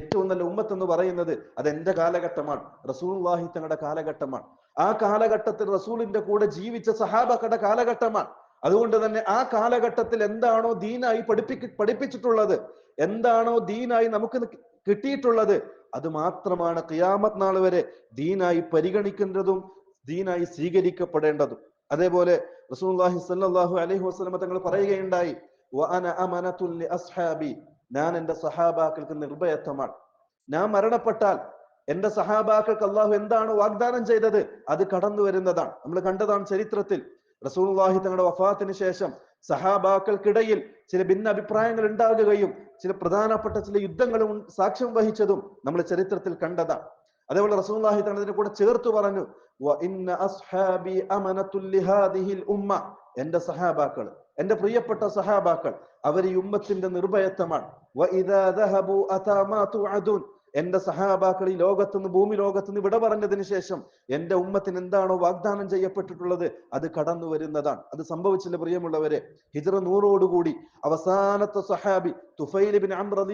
ഏറ്റവും നല്ല ഉമ്മത്ത് എന്ന് പറയുന്നത് അത് എന്റെ കാലഘട്ടമാണ്. റസൂലുള്ളാഹി തങ്ങളുടെ കാലഘട്ടമാണ്. ആ കാലഘട്ടത്തിൽ റസൂലിന്റെ കൂടെ ജീവിച്ച സഹാബക്കളുടെ കാലഘട്ടമാണ്. അതുകൊണ്ട് തന്നെ ആ കാലഘട്ടത്തിൽ എന്താണോ ദീനായി പഠിപ്പിക്ക പഠിപ്പിച്ചിട്ടുള്ളത് എന്താണോ ദീനായി നമുക്ക് കിട്ടിയിട്ടുള്ളത് അത് മാത്രമാണ് ഖിയാമത്ത് നാൾ വരെ ദീനായി പരിഗണിക്കേണ്ടതും ദീനായി സ്വീകരിക്കപ്പെടേണ്ടതും. അതേപോലെ റസൂൽ സ്വല്ലല്ലാഹു അലൈഹി വസല്ലം തങ്ങൾ പറയുകയുണ്ടായി ഞാൻ എന്റെ സഹാബാക്കൾക്ക് നിർഭയത്വമാണ്. ഞാൻ മരണപ്പെട്ടാൽ എന്റെ സഹാബാക്കൾക്ക് അള്ളാഹു എന്താണ് വാഗ്ദാനം ചെയ്തത്? അത് കടന്നു വരുന്നതാണ്. നമ്മൾ കണ്ടതാണ് ചരിത്രത്തിൽ. റസൂലുള്ളാഹി തങ്ങളുടെ വഫാത്തിന് ശേഷം സഹാബാക്കൾക്കിടയിൽ ചില ഭിന്ന അഭിപ്രായങ്ങൾ ഉണ്ടാകുകയും ചില പ്രധാനപ്പെട്ട ചില യുദ്ധങ്ങളും സാക്ഷ്യം വഹിച്ചതും നമ്മൾ ചരിത്രത്തിൽ കണ്ടതാണ്. അതേപോലെ റസൂലുള്ളാഹി വാഹി തങ്ങളതിനെ കൂടെ ചേർത്ത് പറഞ്ഞു എന്റെ സഹാബാക്കൾ എന്റെ പ്രിയപ്പെട്ട സഹാബാക്കൾ അവർ ഈ ഉമ്മത്തിന്റെ നിർഭയത്വമാണ്. എന്റെ സഹാബാക്കൾ ഈ ലോകത്തുനിന്ന് ഭൂമി ലോകത്തുനിന്ന് വിട പറഞ്ഞതിന് ശേഷം എന്റെ ഉമ്മത്തിന് എന്താണോ വാഗ്ദാനം ചെയ്യപ്പെട്ടിട്ടുള്ളത് അത് കടന്നു വരുന്നതാണ്. അത് സംഭവിച്ചില്ല പ്രിയമുള്ളവരെ. ഹിജറ നൂറോടുകൂടി അവസാനത്തെ സഹാബി തുഫൈലിബിൻ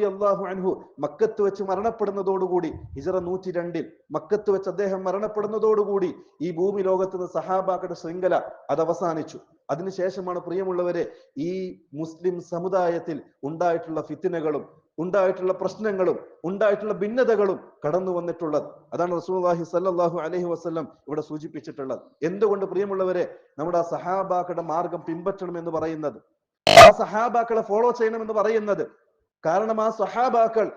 അള്ളാഹു അൻഹു മക്കത്ത് വെച്ച് മരണപ്പെടുന്നതോടുകൂടി ഹിജറ നൂറ്റി രണ്ടിൽ മക്കത്ത് വെച്ച് അദ്ദേഹം മരണപ്പെടുന്നതോടുകൂടി ഈ ഭൂമി ലോകത്തുനിന്ന് സഹാബാക്കളുടെ ശൃംഖല അത് അവസാനിച്ചു. അതിനുശേഷമാണ് പ്രിയമുള്ളവരെ ഈ മുസ്ലിം സമുദായത്തിൽ ഉണ്ടായിട്ടുള്ള ഫിത്തിനകളും ഉണ്ടായിട്ടുള്ള പ്രശ്നങ്ങളും ഉണ്ടായിട്ടുള്ള ഭിന്നതകളും കടന്നു വന്നിട്ടുള്ളത്. അതാണ് റസൂലുള്ളാഹി സല്ലാഹു അലഹി വസല്ലം ഇവിടെ സൂചിപ്പിച്ചിട്ടുള്ളത്. എന്തുകൊണ്ട് പ്രിയമുള്ളവരെ നമ്മുടെ സഹാബാക്കളുടെ മാർഗം പിൻപറ്റണം എന്ന് പറയുന്നത്? ആ സഹാബാക്കളെ ഫോളോ ചെയ്യണം എന്ന് പറയുന്നത്? കാരണം ആ സഹാബാക്കൾ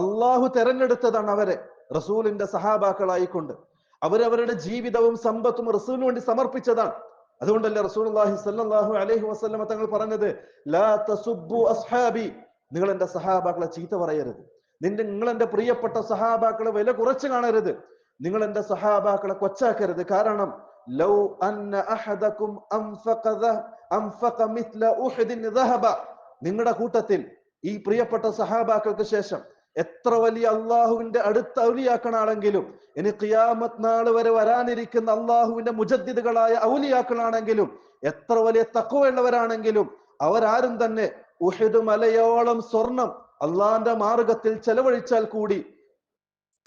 അള്ളാഹു തെരഞ്ഞെടുത്തതാണ് അവരെ റസൂലിന്റെ സഹാബാക്കളായിക്കൊണ്ട്. അവരവരുടെ ജീവിതവും സമ്പത്തും റസൂലിന് വേണ്ടി സമർപ്പിച്ചതാണ്. അതുകൊണ്ടല്ലേ റസൂലുള്ളാഹി സ്വല്ലല്ലാഹു അലൈഹി വസല്ലമ തങ്ങൾ പറഞ്ഞത് ലാ തസുബ്ബു അസ്ഹാബി നിങ്ങൾ എന്റെ സഹാബാക്കളെ ചീത്ത പറയരുത്. നിന്റെ നിങ്ങൾ എന്റെ പ്രിയപ്പെട്ട സഹാബാക്കളെ വില കുറച്ച് കാണരുത്. നിങ്ങൾ എന്റെ സഹാബാക്കളെ കൊച്ചാക്കരുത്. കാരണം ലൗ അന്ന അഹദക്കും നിങ്ങളുടെ കൂട്ടത്തിൽ ഈ പ്രിയപ്പെട്ട സഹാബാക്കൾക്ക് ശേഷം എത്ര വലിയ അള്ളാഹുവിന്റെ അടുത്ത ഔലിയാക്കളാണെങ്കിലും ഇനി ഖിയാമത് നാൾ വരെ വരാനിരിക്കുന്ന അള്ളാഹുവിന്റെ മുജദ്ദിദുകളായ ഔലിയാക്കളാണെങ്കിലും എത്ര വലിയ തക്കവയുള്ളവരാണെങ്കിലും അവരാരും തന്നെ ഉഹിദ് മലയോളം സ്വർണം അള്ളാന്റെ മാർഗത്തിൽ ചെലവഴിച്ചാൽ കൂടി.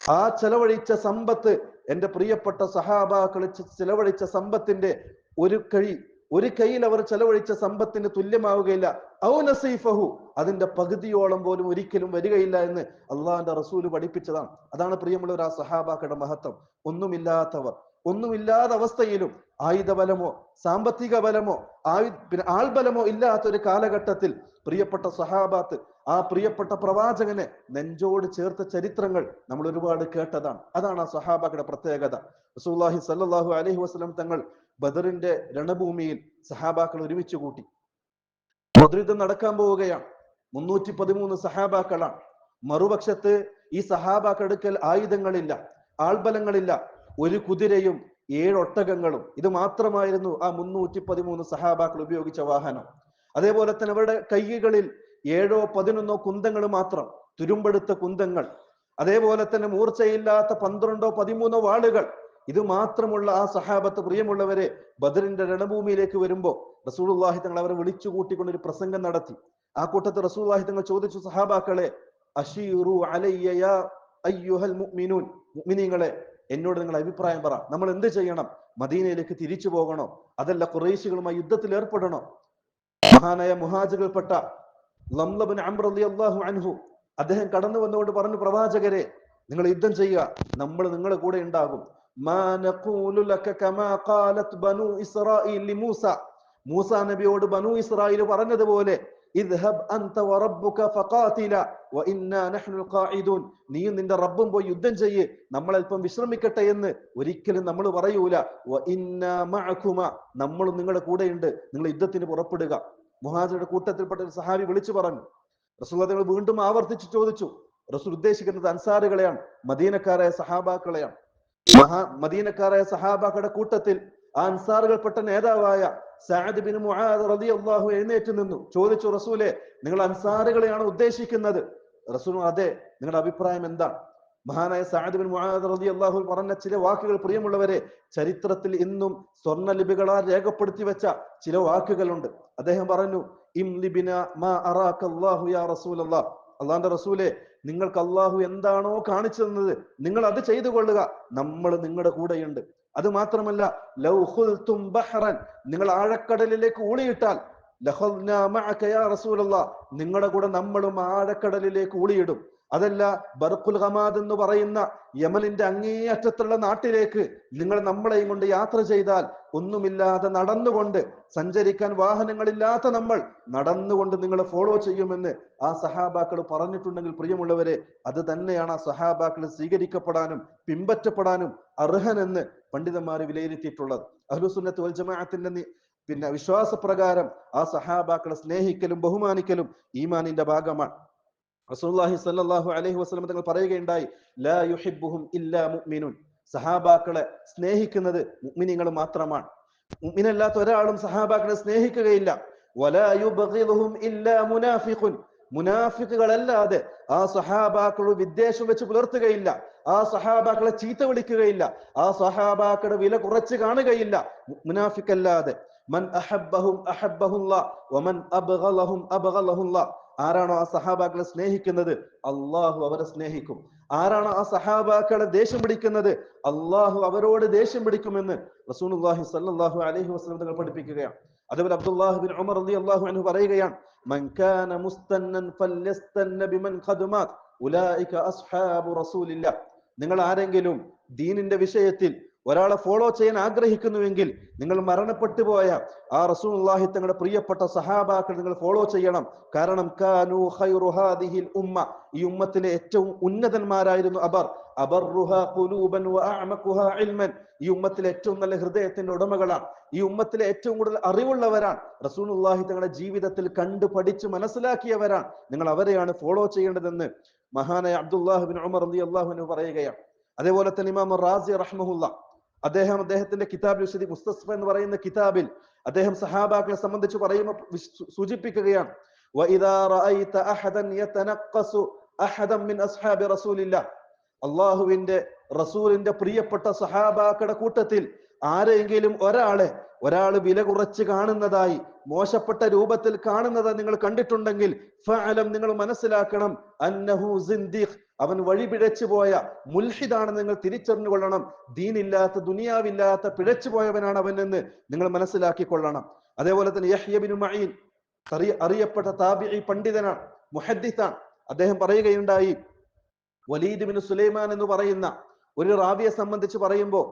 ആ ചെലവഴിച്ച സമ്പത്ത് എന്റെ പ്രിയപ്പെട്ട സഹാബാക്കൾ ചെലവഴിച്ച സമ്പത്തിന്റെ ഒരു കഴി ഒരു കയ്യിൽ അവർ ചെലവഴിച്ച സമ്പത്തിന് തുല്യമാവുകയില്ല. ഔ നസീഫഹു അതിന്റെ പകുതിയോളം പോലും ഒരിക്കലും വരികയില്ല എന്ന് അള്ളാഹിന്റെ റസൂൽ പഠിപ്പിച്ചതാണ്. അതാണ് പ്രിയമുള്ളവർ ആ സഹാബാക്കളുടെ മഹത്വം. ഒന്നുമില്ലാത്തവർ ഒന്നുമില്ലാത്ത അവസ്ഥയിലും ആയുധബലമോ സാമ്പത്തിക ബലമോ ആയു പിന്നെ ആൾബലമോ ഇല്ലാത്ത ഒരു കാലഘട്ടത്തിൽ പ്രിയപ്പെട്ട സഹാബാത്ത് ആ പ്രിയപ്പെട്ട പ്രവാചകനെ നെഞ്ചോട് ചേർത്ത ചരിത്രങ്ങൾ നമ്മൾ ഒരുപാട് കേട്ടതാണ്. അതാണ് ആ സഹാബാക്കളുടെ പ്രത്യേകത. റസൂല്ലാഹി സല്ലാഹു അലഹി വസ്ലം തങ്ങൾ ബദറിന്റെ രണഭൂമിയിൽ സഹാബാക്കൾ ഒരുമിച്ച് കൂട്ടി. ബദറിദ്ധം നടക്കാൻ പോവുകയാണ്. മുന്നൂറ്റി പതിമൂന്ന് സഹാബാക്കളാണ് മറുപക്ഷത്ത് ഈ സഹാബാക്കടുക്കൽ ആയുധങ്ങളില്ല ആൾബലങ്ങളില്ല ഒരു കുതിരയും ഏഴ് ഒട്ടകങ്ങളും. ഇത് മാത്രമായിരുന്നു ആ മുന്നൂറ്റി പതിമൂന്ന് സഹാബാക്കൾ ഉപയോഗിച്ച വാഹനം. അതേപോലെ തന്നെ അവരുടെ കൈകളിൽ ഏഴോ പതിനൊന്നോ കുന്തങ്ങൾ മാത്രം. തുരുമ്പെടുത്ത കുന്തങ്ങൾ. അതേപോലെ തന്നെ മൂർച്ചയില്ലാത്ത പന്ത്രണ്ടോ പതിമൂന്നോ വാളുകൾ. ഇത് മാത്രമുള്ള ആ സഹാബത്ത് പ്രിയമുള്ളവരെ ബദറിന്റെ രണഭൂമിയിലേക്ക് വരുമ്പോ റസൂലുള്ളാഹി തങ്ങൾ അവരെ വിളിച്ചു കൂട്ടിക്കൊണ്ട് ഒരു പ്രസംഗം നടത്തി. ആ കൂട്ടത്തിൽ റസൂലുള്ളാഹി തങ്ങൾ ചോദിച്ചു സഹാബാക്കളെ അഷീറു അലയ്യ അയ്യുഹൽ മുഅ്മിനൂൻ? മുഅ്മിനീങ്ങളെ എന്നോട് നിങ്ങൾ അഭിപ്രായം പറ. നമ്മൾ എന്ത് ചെയ്യണം? മദീനയിലേക്ക് തിരിച്ചു പോകണോ? അതല്ല കുറേശികളുമായി യുദ്ധത്തിൽ ഏർപ്പെടണോ? മഹാനായ മുഹാജുകൾപ്പെട്ട ലംലബിൻ അള്ളാഹു അൻഹു അദ്ദേഹം കടന്നു വന്നുകൊണ്ട് പറഞ്ഞു പ്രവാചകരെ നിങ്ങൾ യുദ്ധം ചെയ്യുക. നമ്മൾ നിങ്ങളുടെ കൂടെ ഉണ്ടാകും. മൂസ. നബിയോട് ബനു ഇസ്രായേൽ പറഞ്ഞതുപോലെ നീയും നിന്റെ റബ്ബും പോയി യുദ്ധം ചെയ്യ്. നമ്മൾ അല്പം വിശ്രമിക്കട്ടെ എന്ന് ഒരിക്കലും നമ്മൾ പറയൂല. വ ഇന്നാ മഅകുമ. നമ്മളും നിങ്ങളുടെ കൂടെയുണ്ട്. നിങ്ങൾ യുദ്ധത്തിന് പുറപ്പെടുക. മുഹാജിയുടെ കൂട്ടത്തിൽപ്പെട്ട ഒരു സഹാബി വിളിച്ചു പറഞ്ഞു. റസൂൽ തങ്ങൾ വീണ്ടും ആവർത്തിച്ച് ചോദിച്ചു. റസൂൽ ഉദ്ദേശിക്കുന്നത് അൻസാറുകളെയാണ് മദീനക്കാരായ സഹാബാക്കളെയാണ്. മഹാ മദീനക്കാരായ സഹാബാക്കളുടെ കൂട്ടത്തിൽ ആ അൻസാറുകൾപ്പെട്ട നേതാവായ സാദ് ബിൻ മുആദ് റളിയല്ലാഹു എഴുന്നേറ്റ് നിന്നു. ചോദിച്ചു റസൂലെ നിങ്ങൾ അൻസാറുകളെയാണ് ഉദ്ദേശിക്കുന്നത്? റസൂൽ അതെ നിങ്ങളുടെ അഭിപ്രായം എന്താണ്? മഹാനായ സാദ് ബിൻ മുആദ് റളിയല്ലാഹു പറഞ്ഞ ചില വാക്കുകൾ പ്രിയമുള്ളവരെ ചരിത്രത്തിൽ ഇന്നും സ്വർണ ലിപികളാൽ രേഖപ്പെടുത്തി വെച്ച ചില വാക്കുകളുണ്ട്. അദ്ദേഹം പറഞ്ഞു ഇംലിബിന മാ അറാക്കല്ലാഹു യാ റസൂലല്ലാഹ് അള്ളാന്റെ റസൂലെ നിങ്ങൾക്ക് അള്ളാഹു എന്താണോ കാണിച്ചു തന്നത് നിങ്ങൾ അത് ചെയ്തു കൊള്ളുക. നമ്മൾ നിങ്ങളുടെ കൂടെയുണ്ട്. അത് മാത്രമല്ല ലൗഹുൽതും ബഹ്റൻ നിങ്ങൾ ആഴക്കടലിലേക്ക് ഊളിയിട്ടാൽ നിങ്ങളുടെ കൂടെ നമ്മളും ആഴക്കടലിലേക്ക് ഊളിയിടും. അതല്ല ബർഖുൽ ഹമാദ് എന്ന് പറയുന്ന യമലിന്റെ അങ്ങേയറ്റത്തുള്ള നാട്ടിലേക്ക് നിങ്ങൾ നമ്മളെയും കൊണ്ട് യാത്ര ചെയ്താൽ ഒന്നുമില്ലാതെ നടന്നുകൊണ്ട് സഞ്ചരിക്കാൻ വാഹനങ്ങളില്ലാത്ത നമ്മൾ നടന്നുകൊണ്ട് നിങ്ങളെ ഫോളോ ചെയ്യുമെന്ന് ആ സഹാബാക്കൾ പറഞ്ഞിട്ടുണ്ടെങ്കിൽ പ്രിയമുള്ളവരെ അത് തന്നെയാണ് ആ സഹാബാക്കൾ സ്വീകരിക്കപ്പെടാനും പിമ്പറ്റപ്പെടാനും അർഹനെന്ന് പണ്ഡിതന്മാർ വിലയിരുത്തിയിട്ടുള്ളത്. അഹ്ലുസുന്നത്ത് വൽ ജമാഅത്തിന്റെ പിന്നെ വിശ്വാസപ്രകാരം ആ സഹാബാക്കളെ സ്നേഹിക്കലും ബഹുമാനിക്കലും ഈമാനിന്റെ ഭാഗമാണ്. റസൂലുള്ളാഹി സ്വല്ലല്ലാഹു അലൈഹി വസല്ലം തങ്ങൾ പറയുകയുണ്ടായി ലാ യുഹിബ്ബുഹും ഇല്ലാ മുഅ്മിനുൻ. സഹാബാക്കളെ സ്നേഹിക്കുന്നത് മുഅ്മിനീങ്ങൾ മാത്രമാണ്. മുഅ്മിനല്ലാത്ത ഒരാളും സഹാബാക്കളെ സ്നേഹിക്കുകയില്ല. വലാ യുബ്ഗിദുഹും ഇല്ലാ മുനാഫിഖുൻ. മുനാഫിക്കുകളല്ലാതെ ആ സഹാബാക്കൾ വിദ്വേഷം വെച്ച് പുലർത്തുകയില്ല. ആ സഹാബാക്കളെ ചീത്ത വിളിക്കുകയില്ല. ആ സഹാബാക്കളുടെ വില കുറച്ച് കാണുകയില്ല. മുനാഫിക്കല്ലാതെ. മൻ അഹബ്ബഹും അഹബ്ബഹുല്ലാ. വമൻ അബ്ഗലഹും അബ്ഗലഹുല്ലാ. ആരാണോ ആ സഹാബാക്കളെ സ്നേഹിക്കുന്നത്? അള്ളാഹു അവരെ സ്നേഹിക്കും. ആരാണോ ആ സഹാബാക്കളെ ദേഷ്യം പിടിക്കുന്നത്? അള്ളാഹു അവരോട് ദേഷ്യം പിടിക്കുമെന്ന് റസൂലുള്ളാഹി സ്വല്ലല്ലാഹു അലൈഹി വസല്ലം തങ്ങൾ പഠിപ്പിക്കുകയാണ്. അതുപോലെ അബ്ദുല്ലാഹു ബിൻ ഉമർ റളിയല്ലാഹു അൻഹു പറയുകയാണ് മൻ കാന മുസ്തന്നൻ ഫല്യസ്തന്ന ബിമൻ ഖദ് മാത്. ഉലൈക അസ്ഹാബു റസൂലില്ലാഹ്. നിങ്ങൾ ആരെങ്കിലും ദീനിന്റെ വിഷയത്തിൽ ഒരാളെ ഫോളോ ചെയ്യാൻ ആഗ്രഹിക്കുന്നുവെങ്കിൽ നിങ്ങൾ മരണപ്പെട്ടു പോയ ആ റസൂലുള്ളാഹി തങ്ങളുടെ പ്രിയപ്പെട്ട സഹാബാക്കൾ നിങ്ങൾ ഫോളോ ചെയ്യണം. കാരണം കാനു ഖൈറു ഹാദിഹിൽ ഉമ്മ. ഈ ഉമ്മത്തിലെ ഏറ്റവും ഉന്നതന്മാരായിരുന്നു അബർ. ഈ ഉമ്മത്തിലെ ഏറ്റവും നല്ല ഹൃദയത്തിന്റെ ഉടമകളാണ്. ഈ ഉമ്മത്തിലെ ഏറ്റവും കൂടുതൽ അറിവുള്ളവരാണ്. റസൂലുള്ളാഹി തങ്ങളുടെ ജീവിതത്തിൽ കണ്ടു പഠിച്ച് മനസ്സിലാക്കിയവരാണ്. നിങ്ങൾ അവരെയാണ് ഫോളോ ചെയ്യേണ്ടതെന്ന് മഹാനായ അബ്ദുല്ലാഹുബിൻ ഉമർ റളിയല്ലാഹു അൻഹു പറയുകയാണ്. അതേപോലെ തന്നെ ഇമാം റാസി റഹ്മഹുല്ല. അദ്ദേഹം അദ്ദേഹത്തിന്റെ കിതാബ് വിശദി മുസ്തസ്ഫ എന്ന് പറയുന്ന കിതാബിൽ അദ്ദേഹം സഹാബാക്കളെ സംബന്ധിച്ച് പറയുമ്പോൾ സൂചിപ്പിക്കുകയാണ്. അള്ളാഹുവിന്റെ റസൂലിന്റെ പ്രിയപ്പെട്ട സഹാബാക്കളുടെ കൂട്ടത്തിൽ ആരെങ്കിലും ഒരാളെ ഒരാൾ വില കുറച്ച് കാണുന്നതായി മോശപ്പെട്ട രൂപത്തിൽ കാണുന്നത് നിങ്ങൾ കണ്ടിട്ടുണ്ടെങ്കിൽ ഫലം നിങ്ങൾ മനസ്സിലാക്കണം. അന്നഹു സിന്ദീഖ് അവൻ വഴി പിഴച്ചു പോയ മുൽഹിദാണ് നിങ്ങൾ തിരിച്ചറിഞ്ഞു കൊള്ളണം ദീനില്ലാത്ത ദുനിയാവില്ലാത്ത പിഴച്ചു പോയവനാണ് അവൻ എന്ന് നിങ്ങൾ മനസ്സിലാക്കിക്കൊള്ളണം. അതേപോലെ തന്നെ യഹ്യബിൻ മഈൻ അറിയ അറിയപ്പെട്ട താബിഈ പണ്ഡിതനാണ് മുഹദ്ദിത്താണ് അദ്ദേഹം പറയുകയുണ്ടായി വലീദ് ബിൻ സുലൈമാൻ എന്ന് പറയുന്ന ഒരു റാബിയെ സംബന്ധിച്ച് പറയുമ്പോൾ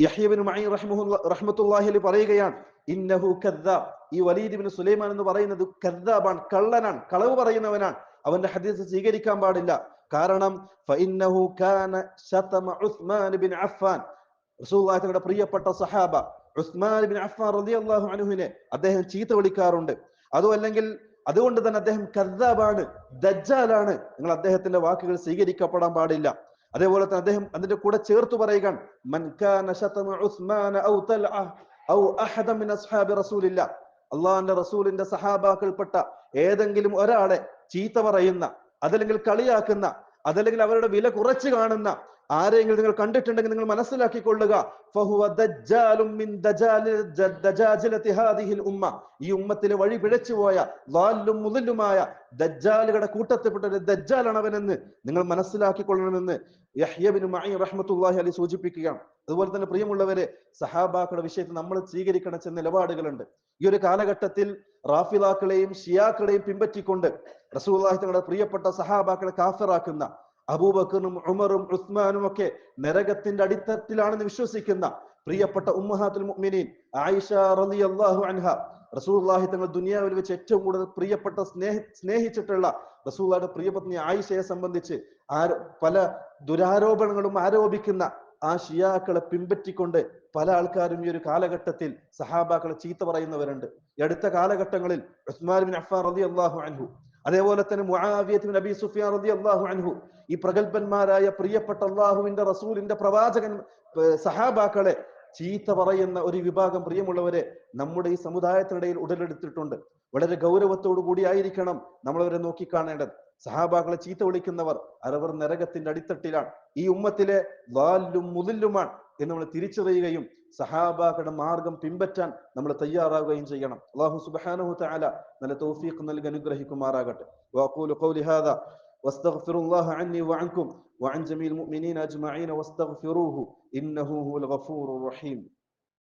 റഹ്മഹുല്ല റഹ്മത്തുള്ളാഹി അലൈഹി പറയുകയാണ് ഇന്നഹു കദ്ദാബ്. ഈ വലീദ് ബിൻ സുലൈമാൻ എന്ന് പറയുന്നത് കദ്ദാബാണ് കള്ളനാണ് കളവ് പറയുന്നവനാണ്. അവന്റെ ഹദീസ് സ്വീകരിക്കാൻ പാടില്ല. കാരണം ഫഇന്നഹു കാന ശതമ ഉസ്മാൻ ബിൻ അഫ്ഫാൻ. റസൂലുള്ളാഹി തങ്ങളുടെ പ്രിയപ്പെട്ട സഹാബ ഉസ്മാൻ ബിൻ അഫ്ഫാൻ റളിയല്ലാഹു അൻഹുവിനെ അദ്ദേഹം ചീത്ത വിളിക്കാറുണ്ട്. അതോ അല്ലെങ്കിൽ അതുകൊണ്ട് തന്നെ അദ്ദേഹം കദ്ദാബാണ് ദജ്ജാലാണ്. നിങ്ങൾ അദ്ദേഹത്തിന്റെ വാക്കുകൾ സ്വീകരിക്കപ്പെടാൻ പാടില്ല. അതേപോലെ തന്നെ അദ്ദേഹം അതിന്റെ കൂടെ ചേർത്ത് റസൂലില്ല. അള്ളാഹിന്റെ റസൂലിന്റെ സഹാബാക്കൾപ്പെട്ട ഏതെങ്കിലും ഒരാളെ ചീത്ത പറയുന്ന അതല്ലെങ്കിൽ കളിയാക്കുന്ന അതല്ലെങ്കിൽ അവരുടെ വില കുറച്ച് കാണുന്ന ആരെങ്കിലും നിങ്ങൾ കണ്ടിട്ടുണ്ടെങ്കിൽ നിങ്ങൾ മനസ്സിലാക്കിക്കൊള്ളുക. ഉമ്മ. ഈ ഉമ്മത്തിലെ വഴി പിഴച്ചുപോയ ലാലും മുതലുമായ ദജ്ജാലുകളുടെ കൂട്ടത്തിൽപ്പെട്ട ഒരു ദജ്ജാലാണ് അവനെന്ന് നിങ്ങൾ മനസ്സിലാക്കിക്കൊള്ളണമെന്ന് യഹ്യബിന് റഹ്മത്തുല്ലാഹി അലി സൂചിപ്പിക്കുകയാണ്. അതുപോലെ തന്നെ പ്രിയമുള്ളവരെ സഹാബാക്കളുടെ വിഷയത്തിൽ നമ്മൾ സ്വീകരിക്കണം ചില നിലപാടുകളുണ്ട്. ഈ ഒരു കാലഘട്ടത്തിൽ റാഫിദാക്കളെയും ഷിയാക്കളെയും പിൻപറ്റിക്കൊണ്ട് റസൂലുള്ളാഹി തങ്ങളുടെ പ്രിയപ്പെട്ട സഹാബാക്കളെ കാഫിറാക്കുന്ന അബൂബക്കറും ഉമറും ഉസ്മാനും ഒക്കെ നരകത്തിന്റെ അടിത്തട്ടിലാണെന്ന് വിശ്വസിക്കുന്ന പ്രിയപ്പെട്ട ഉമ്മഹാത്തുൽ മുഅ്മിനീൻ ആയിഷ റളിയല്ലാഹു അൻഹ. റസൂലുള്ളാഹി തങ്ങൾ ദുനിയാവിൽ വെച്ച് ഏറ്റവും കൂടുതൽ പ്രിയപ്പെട്ട സ്നേഹ സ്നേഹിച്ചിട്ടുള്ള റസൂള്ളാഹിയുടെ പ്രിയപത്നി ആയിഷയെ സംബന്ധിച്ച് പല ദുരാരോപണങ്ങളും ആരോപിക്കുന്ന ആ ഷിയാക്കളെ പിൻപറ്റിക്കൊണ്ട് പല ആൾക്കാരും ഈ ഒരു കാലഘട്ടത്തിൽ സഹാബാക്കളെ ചീത്ത പറയുന്നവരുണ്ട്. അടുത്ത കാലഘട്ടങ്ങളിൽ ഉസ്മാൻ ബിൻ അലി റളിയല്ലാഹു അൻഹു അതേപോലെ തന്നെ മുആവിയത്ത് നബി സുഫിയാൻ റതി അള്ളാഹു അൻഹു. ഈ പ്രഗത്ഭന്മാരായ പ്രിയപ്പെട്ട അള്ളാഹുവിന്റെ റസൂലിന്റെ പ്രവാചകൻ സഹാബാക്കളെ ചീത്ത പറയുന്ന ഒരു വിഭാഗം പ്രിയമുള്ളവരെ നമ്മുടെ ഈ സമുദായത്തിനിടയിൽ ഉടലെടുത്തിട്ടുണ്ട്. വളരെ ഗൗരവത്തോടു കൂടിയായിരിക്കണം ആയിരിക്കണം നമ്മളവരെ നോക്കിക്കാണേണ്ടത് സഹാബാക്കളെ ചീത്ത വിളിക്കുന്നവർ അവർ നരകത്തിന്റെ അടിത്തട്ടിലാണ് ഈ ഉമ്മത്തിലെ വാലും മുതില്ലുമാണ് എന്ന് നമ്മൾ തിരിച്ചറിയുകയും സഹാബാക്കളുടെ മാർഗം പിൻപറ്റാൻ നമ്മൾ തയ്യാറാവുകയും ചെയ്യണം അള്ളാഹു സുബ്ഹാനഹു തആല നല്ല തൗഫീഖ് നൽകി അനുഗ്രഹിക്കുമാറാകട്ടെ വഅഖൂലു ഖൗലി ഹാദാ واستغفر الله عني وعنكم وعن جميع المؤمنين اجمعين واستغفروه انه هو الغفور الرحيم